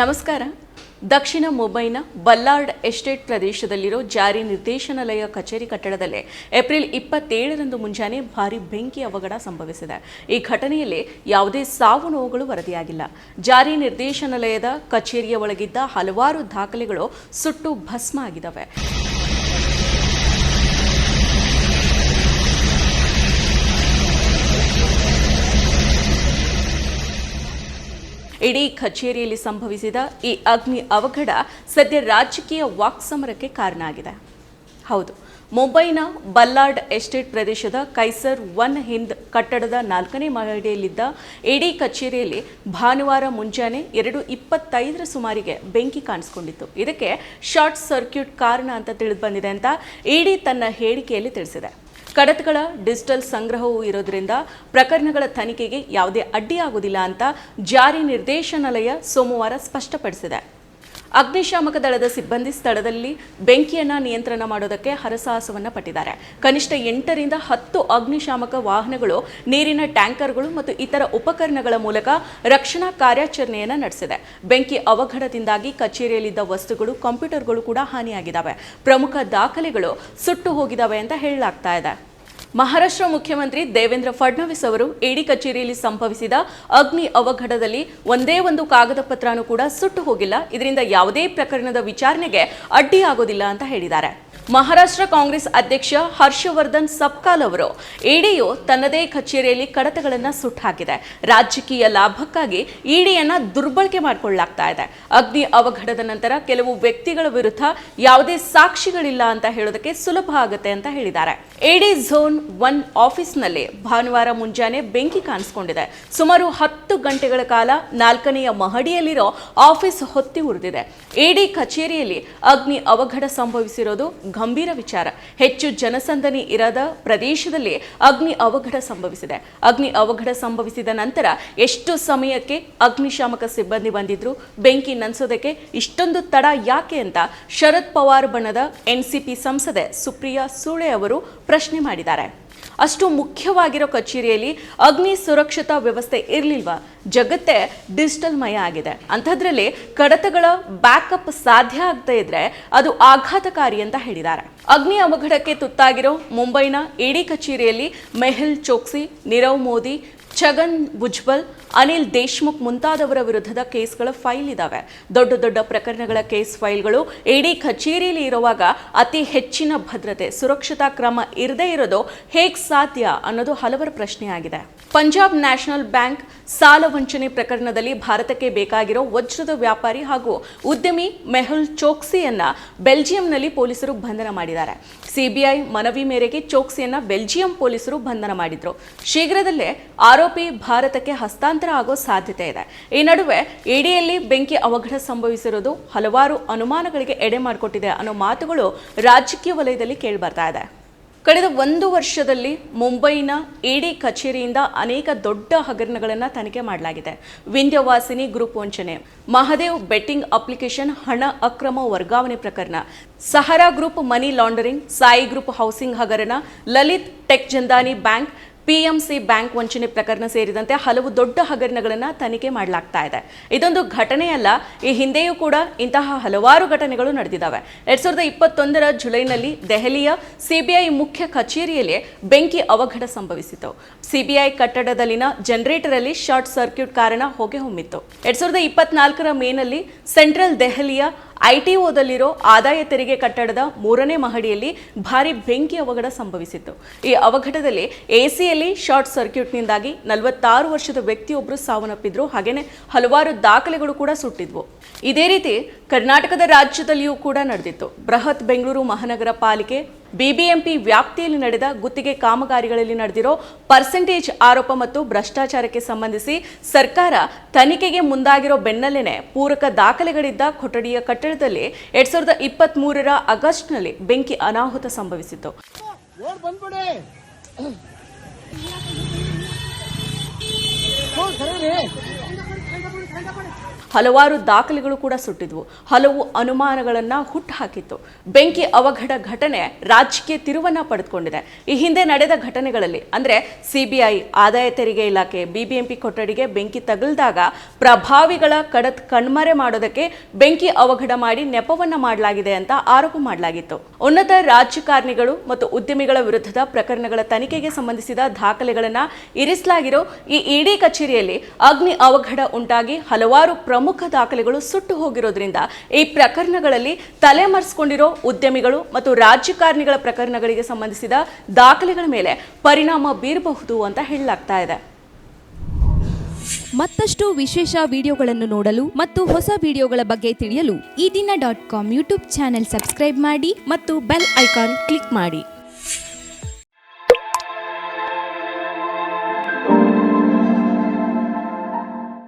నమస్కారం. ದಕ್ಷಿಣ ಮುಂಬೈನ Ballard estate ಪ್ರದೇಶದಲ್ಲಿರೋ ಜಾರಿ ನಿರ್ದೇಶನಾಲಯ ಕಚೇರಿ ಕಟ್ಟಡದಲ್ಲಿ ಏಪ್ರಿಲ್ ಇಪ್ಪತ್ತೇಳರಂದು ಮುಂಜಾನೆ ಭಾರಿ ಬೆಂಕಿ ಅವಘಡ ಸಂಭವಿಸಿದೆ. ಈ ಘಟನೆಯಲ್ಲಿ ಯಾವುದೇ ಸಾವು ನೋವುಗಳು ವರದಿಯಾಗಿಲ್ಲ. ಜಾರಿ ನಿರ್ದೇಶನಾಲಯದ ಕಚೇರಿಯ ಒಳಗಿದ್ದ ಹಲವಾರು ದಾಖಲೆಗಳು ಸುಟ್ಟು ಭಸ್ಮ ಆಗಿದ್ದಾವೆ. ಇಡೀ ಕಚೇರಿಯಲ್ಲಿ ಸಂಭವಿಸಿದ ಈ ಅಗ್ನಿ ಅವಘಡ ಸದ್ಯ ರಾಜಕೀಯ ವಾಕ್ಸಮರಕ್ಕೆ ಕಾರಣ ಆಗಿದೆ. ಹೌದು, ಮುಂಬೈನ ಬಲ್ಲಾರ್ಡ್ ಎಸ್ಟೇಟ್ ಪ್ರದೇಶದ ಕೈಸರ್ ಒನ್ ಹಿಂದ್ ಕಟ್ಟಡದ ನಾಲ್ಕನೇ ಮಹಡಿಯಲ್ಲಿದ್ದ ಇಡೀ ಕಚೇರಿಯಲ್ಲಿ ಭಾನುವಾರ ಮುಂಜಾನೆ ಎರಡು ಇಪ್ಪತ್ತೈದರ ಸುಮಾರಿಗೆ ಬೆಂಕಿ ಕಾಣಿಸಿಕೊಂಡಿತ್ತು. ಇದಕ್ಕೆ ಶಾರ್ಟ್ ಸರ್ಕ್ಯೂಟ್ ಕಾರಣ ಅಂತ ತಿಳಿದು ಬಂದಿದೆ ಅಂತ ಇಡಿ ತನ್ನ ಹೇಳಿಕೆಯಲ್ಲಿ ತಿಳಿಸಿದೆ. ಕಡತಗಳ ಡಿಜಿಟಲ್ ಸಂಗ್ರಹವೂ ಇರೋದ್ರಿಂದ ಪ್ರಕರಣಗಳ ತನಿಖೆಗೆ ಯಾವುದೇ ಅಡ್ಡಿಯಾಗುವುದಿಲ್ಲ ಅಂತ ಜಾರಿ ನಿರ್ದೇಶನಾಲಯ ಸೋಮವಾರ ಸ್ಪಷ್ಟಪಡಿಸಿದೆ. ಅಗ್ನಿಶಾಮಕ ದಳದ ಸಿಬ್ಬಂದಿ ಸ್ಥಳದಲ್ಲಿ ಬೆಂಕಿಯನ್ನು ನಿಯಂತ್ರಣ ಮಾಡೋದಕ್ಕೆ ಹರಸಾಹಸವನ್ನ ಪಟ್ಟಿದ್ದಾರೆ. ಕನಿಷ್ಠ ಎಂಟರಿಂದ ಹತ್ತು ಅಗ್ನಿಶಾಮಕ ವಾಹನಗಳು, ನೀರಿನ ಟ್ಯಾಂಕರ್ಗಳು ಮತ್ತು ಇತರ ಉಪಕರಣಗಳ ಮೂಲಕ ರಕ್ಷಣಾ ಕಾರ್ಯಾಚರಣೆಯನ್ನು ನಡೆಸಿದೆ. ಬೆಂಕಿ ಅವಘಡದಿಂದಾಗಿ ಕಚೇರಿಯಲ್ಲಿದ್ದ ವಸ್ತುಗಳು, ಕಂಪ್ಯೂಟರ್ಗಳು ಕೂಡ ಹಾನಿಯಾಗಿದ್ದಾವೆ. ಪ್ರಮುಖ ದಾಖಲೆಗಳು ಸುಟ್ಟು ಹೋಗಿದ್ದಾವೆ ಅಂತ ಹೇಳಲಾಗ್ತಾ ಇದೆ. ಮಹಾರಾಷ್ಟ್ರ ಮುಖ್ಯಮಂತ್ರಿ ದೇವೇಂದ್ರ ಫಡ್ನವೀಸ್ ಅವರು ಇಡಿ ಕಚೇರಿಯಲ್ಲಿ ಸಂಭವಿಸಿದ ಅಗ್ನಿ ಅವಘಡದಲ್ಲಿ ಒಂದೇ ಒಂದು ಕಾಗದ ಪತ್ರನೂ ಕೂಡ ಸುಟ್ಟು ಹೋಗಿಲ್ಲ. ಇದರಿಂದ ಯಾವುದೇ ಪ್ರಕರಣದ ವಿಚಾರಣೆಗೆ ಅಡ್ಡಿಯಾಗೋದಿಲ್ಲ ಅಂತ ಹೇಳಿದ್ದಾರೆ. ಮಹಾರಾಷ್ಟ್ರ ಕಾಂಗ್ರೆಸ್ ಅಧ್ಯಕ್ಷ ಹರ್ಷವರ್ಧನ್ ಸಬ್ಕಾಲ್ ಅವರು ಇಡಿಯು ತನ್ನದೇ ಕಚೇರಿಯಲ್ಲಿ ಕಡತಗಳನ್ನು ಸುಟ್ಟಾಕಿದೆ ರಾಜಕೀಯ ಲಾಭಕ್ಕಾಗಿ ಇಡಿಯನ್ನು ದುರ್ಬಳಕೆ ಮಾಡಿಕೊಳ್ಳಲಾಗ್ತಾ ಇದೆ. ಅಗ್ನಿ ಅವಘಡದ ನಂತರ ಕೆಲವು ವ್ಯಕ್ತಿಗಳ ವಿರುದ್ಧ ಯಾವುದೇ ಸಾಕ್ಷಿಗಳಿಲ್ಲ ಅಂತ ಹೇಳೋದಕ್ಕೆ ಸುಲಭ ಆಗುತ್ತೆ ಅಂತ ಹೇಳಿದ್ದಾರೆ. ಎಡಿ ಝೋನ್ ಒನ್ ಆಫೀಸ್ನಲ್ಲಿ ಭಾನುವಾರ ಮುಂಜಾನೆ ಬೆಂಕಿ ಕಾಣಿಸಿಕೊಂಡಿದೆ. ಸುಮಾರು ಹತ್ತು ಗಂಟೆಗಳ ಕಾಲ ನಾಲ್ಕನೆಯ ಮಹಡಿಯಲ್ಲಿರೋ ಆಫೀಸ್ ಹೊತ್ತಿ ಉರಿದಿದೆ. ಎಡಿ ಕಚೇರಿಯಲ್ಲಿ ಅಗ್ನಿ ಅವಘಡ ಸಂಭವಿಸಿರೋದು ಗಂಭೀರ ವಿಚಾರ. ಹೆಚ್ಚು ಜನಸಂದಣಿ ಇರದ ಪ್ರದೇಶದಲ್ಲಿ ಅಗ್ನಿ ಅವಘಡ ಸಂಭವಿಸಿದೆ. ಅಗ್ನಿ ಅವಘಡ ಸಂಭವಿಸಿದ ನಂತರ ಎಷ್ಟು ಸಮಯಕ್ಕೆ ಅಗ್ನಿಶಾಮಕ ಸಿಬ್ಬಂದಿ ಬಂದಿದ್ರು? ಬೆಂಕಿ ನಂದಿಸೋದಕ್ಕೆ ಇಷ್ಟೊಂದು ತಡ ಯಾಕೆ ಅಂತ ಶರದ್ ಪವಾರ್ ಬಣದ ಎನ್ಸಿಪಿ ಸಂಸದೆ ಸುಪ್ರಿಯಾ ಸೂಳೆ ಅವರು ಪ್ರಶ್ನೆ ಮಾಡಿದ್ದಾರೆ. ಅಷ್ಟು ಮುಖ್ಯವಾಗಿರೋ ಕಚೇರಿಯಲ್ಲಿ ಅಗ್ನಿ ಸುರಕ್ಷತಾ ವ್ಯವಸ್ಥೆ ಇರಲಿಲ್ವಾ? ಜಗತ್ತೇ ಡಿಜಿಟಲ್ ಮಯ ಆಗಿದೆ. ಅಂಥದ್ರಲ್ಲಿ ಕಡತಗಳ ಬ್ಯಾಕಪ್ ಸಾಧ್ಯ ಆಗದೇ ಇದ್ರೆ ಅದು ಆಘಾತಕಾರಿ ಅಂತ ಹೇಳಿದ್ದಾರೆ. ಅಗ್ನಿ ಅವಘಡಕ್ಕೆ ತುತ್ತಾಗಿರೋ ಮುಂಬೈನ ಇಡಿ ಕಚೇರಿಯಲ್ಲಿ ಮೆಹುಲ್ ಚೋಕ್ಸಿ, ನೀರವ್ ಮೋದಿ, ಛಗನ್ ಭುಜ್ಬಲ್ ಅನಿಲ್ ದೇಶ್ಮುಖ್ ಮುಂತಾದವರ ವಿರುದ್ಧದ ಕೇಸ್ಗಳ ಫೈಲ್ ಇದಾವೆ. ದೊಡ್ಡ ದೊಡ್ಡ ಪ್ರಕರಣಗಳ ಕೇಸ್ ಫೈಲ್ಗಳು ಇಡೀ ಕಚೇರಿಯಲ್ಲಿ ಇರುವಾಗ ಅತಿ ಹೆಚ್ಚಿನ ಭದ್ರತೆ, ಸುರಕ್ಷತಾ ಕ್ರಮ ಇರದೇ ಇರೋದು ಹೇಗೆ ಸಾಧ್ಯ ಅನ್ನೋದು ಹಲವರ ಪ್ರಶ್ನೆಯಾಗಿದೆ. ಪಂಜಾಬ್ ನ್ಯಾಷನಲ್ ಬ್ಯಾಂಕ್ ಸಾಲ ವಂಚನೆ ಪ್ರಕರಣದಲ್ಲಿ ಭಾರತಕ್ಕೆ ಬೇಕಾಗಿರೋ ವಜ್ರದ ವ್ಯಾಪಾರಿ ಹಾಗೂ ಉದ್ಯಮಿ ಮೆಹುಲ್ ಚೋಕ್ಸಿಯನ್ನ ಬೆಲ್ಜಿಯಂನಲ್ಲಿ ಪೊಲೀಸರು ಬಂಧನ ಮಾಡಿದ್ದಾರೆ. ಸಿಬಿಐ ಮನವಿ ಮೇರೆಗೆ ಚೋಕ್ಸಿಯನ್ನ ಬೆಲ್ಜಿಯಂ ಪೊಲೀಸರು ಬಂಧನ ಮಾಡಿದ್ರು. ಶೀಘ್ರದಲ್ಲೇ ಆರೋಪಿ ಭಾರತಕ್ಕೆ ಹಸ್ತಾಂತರ ಆಗೋ ಸಾಧ್ಯತೆ ಇದೆ. ಈ ನಡುವೆ ಇಡಿಯಲ್ಲಿ ಬೆಂಕಿ ಅವಘಡ ಸಂಭವಿಸಿರೋದು ಹಲವಾರು ಅನುಮಾನಗಳಿಗೆ ಎಡೆ ಮಾಡಿಕೊಟ್ಟಿದೆ ಅನ್ನೋ ಮಾತುಗಳು ರಾಜಕೀಯ ವಲಯದಲ್ಲಿ ಕೇಳಿಬರ್ತಾ ಇದೆ. ಕಳೆದ ಒಂದು ವರ್ಷದಲ್ಲಿ ಮುಂಬೈನ ಇಡಿ ಕಚೇರಿಯಿಂದ ಅನೇಕ ದೊಡ್ಡ ಹಗರಣಗಳನ್ನು ತನಿಖೆ ಮಾಡಲಾಗಿದೆ. ವಿಂಧ್ಯವಾಸಿನಿ ಗ್ರೂಪ್ ವಂಚನೆ, ಮಹದೇವ್ ಬೆಟ್ಟಿಂಗ್ ಅಪ್ಲಿಕೇಶನ್ ಹಣ ಅಕ್ರಮ ವರ್ಗಾವಣೆ ಪ್ರಕರಣ, Sahara group money laundering, Sai group housing ಹಗರಣ, Lalit Tekchandani bank PMC bank ವಂಚನೆ ಪ್ರಕರಣ ಸೇರಿದಂತೆ ಹಲವು ದೊಡ್ಡ ಹಗರಣಗಳನ್ನು ತನಿಖೆ ಮಾಡಲಾಗ್ತಾ ಇದೆ. ಇದೊಂದು ಘಟನೆಯಲ್ಲ, ಈ ಹಿಂದೆಯೂ ಕೂಡ ಇಂತಹ ಹಲವಾರು ಘಟನೆಗಳು ನಡೆದಿದ್ದಾವೆ. ಎರಡ್ ಸಾವಿರದ ಇಪ್ಪತ್ತೊಂದರ ಜುಲೈನಲ್ಲಿ ದೆಹಲಿಯ ಸಿಬಿಐ ಮುಖ್ಯ ಕಚೇರಿಯಲ್ಲಿ ಬೆಂಕಿ ಅವಘಡ ಸಂಭವಿಸಿತು. ಸಿಬಿಐ ಕಟ್ಟಡದಲ್ಲಿನ ಜನರೇಟರ್ ಅಲ್ಲಿ ಶಾರ್ಟ್ ಸರ್ಕ್ಯೂಟ್ ಕಾರಣ ಹೊಗೆ ಹೊಮ್ಮಿತ್ತು ಎರಡ್ ಸಾವಿರದ ಇಪ್ಪತ್ನಾಲ್ಕರ ಮೇನಲ್ಲಿ ಸೆಂಟ್ರಲ್ ದೆಹಲಿಯ ಐಟಿಒದಲ್ಲಿರೋ ಆದಾಯ ತೆರಿಗೆ ಕಟ್ಟಡದ ಮೂರನೇ ಮಹಡಿಯಲ್ಲಿ ಭಾರಿ ಬೆಂಕಿ ಅವಘಡ ಸಂಭವಿಸಿತ್ತು. ಈ ಅವಘಡದಲ್ಲಿ ಎಸಿಯಲ್ಲಿ ಶಾರ್ಟ್ ಸರ್ಕ್ಯೂಟ್ನಿಂದಾಗಿ ನಲವತ್ತಾರು ವರ್ಷದ ವ್ಯಕ್ತಿಯೊಬ್ಬರು ಸಾವನ್ನಪ್ಪಿದ್ರು. ಹಾಗೆಯೇ ಹಲವಾರು ದಾಖಲೆಗಳು ಕೂಡ ಸುಟ್ಟಿದ್ವು. ಇದೇ ರೀತಿ ಕರ್ನಾಟಕದ ರಾಜ್ಯದಲ್ಲಿಯೂ ಕೂಡ ನಡೆದಿತ್ತು. ಬೃಹತ್ ಬೆಂಗಳೂರು ಮಹಾನಗರ ಪಾಲಿಕೆ ಬಿಬಿಎಂಪಿ ವ್ಯಾಪ್ತಿಯಲ್ಲಿ ನಡೆದ ಗುತ್ತಿಗೆ ಕಾಮಗಾರಿಗಳಲ್ಲಿ ನಡೆದಿರೋ ಪರ್ಸೆಂಟೇಜ್ ಆರೋಪ ಮತ್ತು ಭ್ರಷ್ಟಾಚಾರಕ್ಕೆ ಸಂಬಂಧಿಸಿ ಸರ್ಕಾರ ತನಿಖೆಗೆ ಮುಂದಾಗಿರೋ ಬೆನ್ನಲ್ಲೇನೆ ಪೂರಕ ದಾಖಲೆಗಳಿದ್ದ ಕೊಠಡಿಯ ಕಟ್ಟಡದಲ್ಲಿ ಎರಡ್ ಸಾವಿರದ ಇಪ್ಪತ್ತ್ ಮೂರರ ಆಗಸ್ಟ್ನಲ್ಲಿ ಬೆಂಕಿ ಅನಾಹುತ ಸಂಭವಿಸಿತ್ತು. ಹಲವಾರು ದಾಖಲೆಗಳು ಕೂಡ ಸುಟ್ಟಿದ್ವು. ಹಲವು ಅನುಮಾನಗಳನ್ನ ಹುಟ್ಟುಹಾಕಿತ್ತು ಬೆಂಕಿ ಅವಘಡ ಘಟನೆ ರಾಜಕೀಯ ತಿರುವನ್ನು ಪಡೆದುಕೊಂಡಿದೆ. ಈ ಹಿಂದೆ ನಡೆದ ಘಟನೆಗಳಲ್ಲಿ, ಅಂದರೆ ಸಿಬಿಐ, ಆದಾಯ ತೆರಿಗೆ ಇಲಾಖೆ, ಬಿಬಿಎಂಪಿ ಕೊಠಡಿಗೆ ಬೆಂಕಿ ತಗುಲಿದಾಗ ಪ್ರಭಾವಿಗಳ ಕಡತ್ ಕಣ್ಮರೆ ಮಾಡೋದಕ್ಕೆ ಬೆಂಕಿ ಅವಘಡ ಮಾಡಿ ನೆಪವನ್ನು ಮಾಡಲಾಗಿದೆ ಅಂತ ಆರೋಪ ಮಾಡಲಾಗಿತ್ತು. ಉನ್ನತ ರಾಜಕಾರಣಿಗಳು ಮತ್ತು ಉದ್ಯಮಿಗಳ ವಿರುದ್ಧದ ಪ್ರಕರಣಗಳ ತನಿಖೆಗೆ ಸಂಬಂಧಿಸಿದ ದಾಖಲೆಗಳನ್ನು ಇರಿಸಲಾಗಿರೋ ಈ ಇಡಿ ಕಚೇರಿಯಲ್ಲಿ ಅಗ್ನಿ ಅವಘಡ ಉಂಟಾಗಿ ಹಲವಾರು ಪ್ರಮುಖ ದಾಖಲೆಗಳು ಸುಟ್ಟು ಹೋಗಿರೋದ್ರಿಂದ ಈ ಪ್ರಕರಣಗಳಲ್ಲಿ ತಲೆಮರೆಸಿಕೊಂಡಿರೋ ಉದ್ಯಮಿಗಳು ಮತ್ತು ರಾಜಕಾರಣಿಗಳ ಪ್ರಕರಣಗಳಿಗೆ ಸಂಬಂಧಿಸಿದ ದಾಖಲೆಗಳ ಮೇಲೆ ಪರಿಣಾಮ ಬೀರಬಹುದು ಅಂತ ಹೇಳಲಾಗ್ತಾ ಇದೆ. ಮತ್ತಷ್ಟು ವಿಶೇಷ ವಿಡಿಯೋಗಳನ್ನು ನೋಡಲು ಮತ್ತು ಹೊಸ ವಿಡಿಯೋಗಳ ಬಗ್ಗೆ ತಿಳಿಯಲು ಈ ದಿನ dot com YouTube channel subscribe ಮಾಡಿ ಮತ್ತು ಬೆಲ್ ಐಕಾನ್ ಕ್ಲಿಕ್ ಮಾಡಿ.